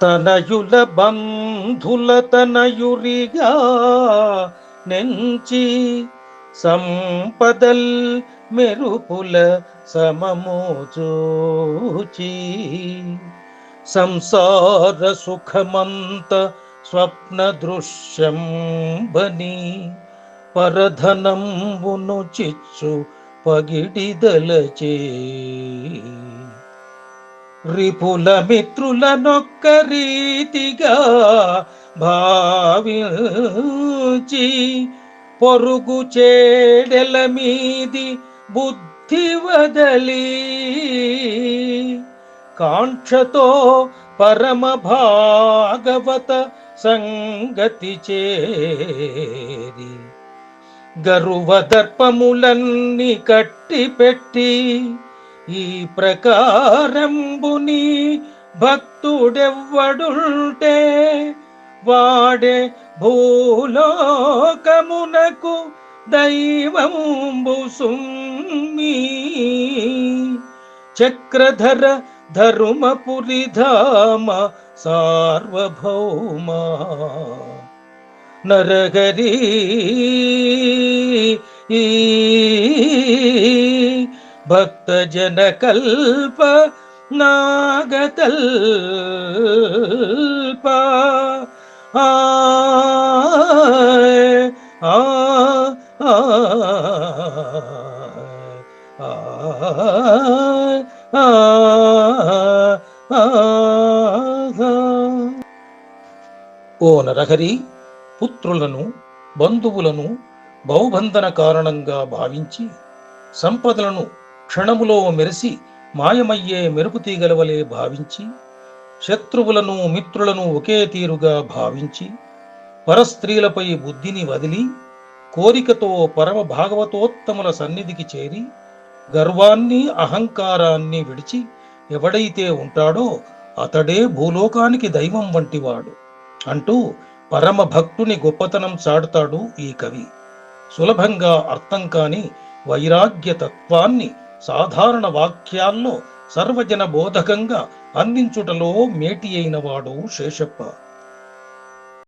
తనయుల బంధుల తనయురిగా నెంచి సంపదల్ మెరుపుల సమమోచూచి సంసార సుఖమంత స్వప్న దృశ్యం బని పరధనంబును చిచ్చు పగిడిదలచే రిపుల మిత్రులనొక్క రీతిగా భావించి పొరుగు చేడెల మీది బుద్ధి వదలి కాంక్షతో పరమ భాగవత సంగతి చేరి గరువ దర్పములన్నీ కట్టి పెట్టి ఈ ప్రకారంబుని భక్తుడెవ్వడుంటే వాడే భూలోకమునకు దైవంబు సుమ్మి. చక్రధర ధరుమపురి ధామ సార్వభౌమా. నరగరీ ఈ కల్ప నాగతల్ప. ఆ ఆ ఆ ఆ ఓ నరహరి పుత్రులను బంధువులను బహుబంధన కారణంగా భావించి సంపదలను క్షణములో మెరిసి మాయమయ్యే మెరుపు తీగలవలే భావించి శత్రువులను మిత్రులను ఒకే తీరుగా భావించి పరస్త్రీలపై బుద్ధిని వదిలి కోరికతో పరమ భాగవతోత్తముల సన్నిధికి చేరి గర్వాన్ని అహంకారాన్ని విడిచి ఎవడైతే ఉంటాడో అతడే భూలోకానికి దైవం వంటివాడు. అంటూ పరమ భక్తుని గొప్పతనం చాటుతాడు ఈ కవి. సులభంగా అర్థం కాని వైరాగ్య తత్వాన్ని సాధారణ వాక్యాల్లో సర్వజన బోధకంగా అందించుటలో మేటి అయినవాడు శేషప్ప.